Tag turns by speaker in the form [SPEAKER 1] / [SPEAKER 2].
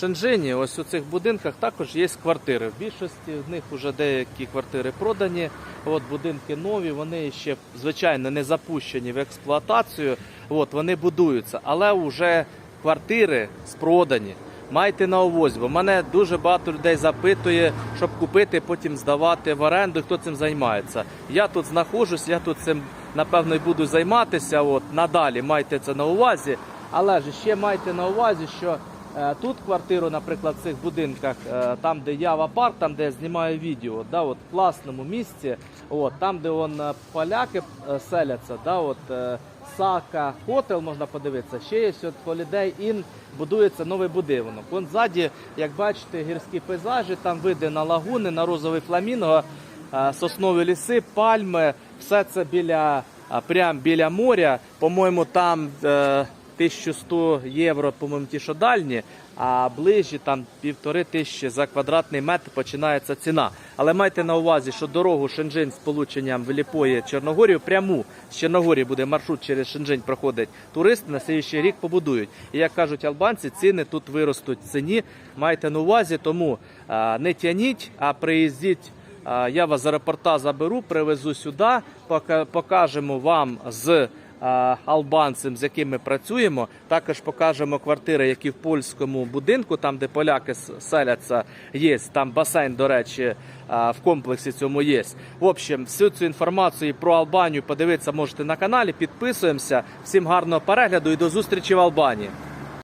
[SPEAKER 1] Шенжині, ось у цих будинках також є квартири. В більшості з них вже деякі квартири продані. От будинки нові, вони ще звичайно не запущені в експлуатацію. От вони будуються, але вже квартири спродані. Майте на увазі, бо мене дуже багато людей запитує, щоб купити, потім здавати в оренду. Хто цим займається? Я тут знаходжусь, я тут цим напевно і буду займатися. От надалі майте це на увазі. Але ж ще майте на увазі, що тут квартиру, наприклад, в цих будинках, е, там, де Ява парк, там, де я знімаю відео, да, от, в класному місці, от, там, де он, е, поляки е, селяться, да, от, е, Сака Хотел можна подивитися. Ще є от Holiday Inn, будується новий будинок. Вон ззаді, як бачите, гірські пейзажі, там види на лагуни, на розовий фламінго, е, соснові ліси, пальми, все це біля, а, прям біля моря. По-моєму, там е, 1100 євро, по-моєму, ті, що дальні, а ближче там півтори тисячі за квадратний метр починається ціна. Але майте на увазі, що дорогу Шенжин з полученням Веліпої Чорногорію пряму з Чорногорії буде маршрут через Шенжин проходить. Туристи на слідчий рік побудують. І як кажуть албанці, ціни тут виростуть ціні. Майте на увазі, тому не тяніть, а приїздіть. Я вас з аеропорта заберу, привезу сюди, покажемо вам з албанцем, з яким ми працюємо. Також покажемо квартири, які в польському будинку, там де поляки селяться, є. Там басейн, до речі, в комплексі цьому є. В общем, всю цю інформацію про Албанію подивитися можете на каналі. Підписуємося. Всім гарного перегляду і до зустрічі в Албанії.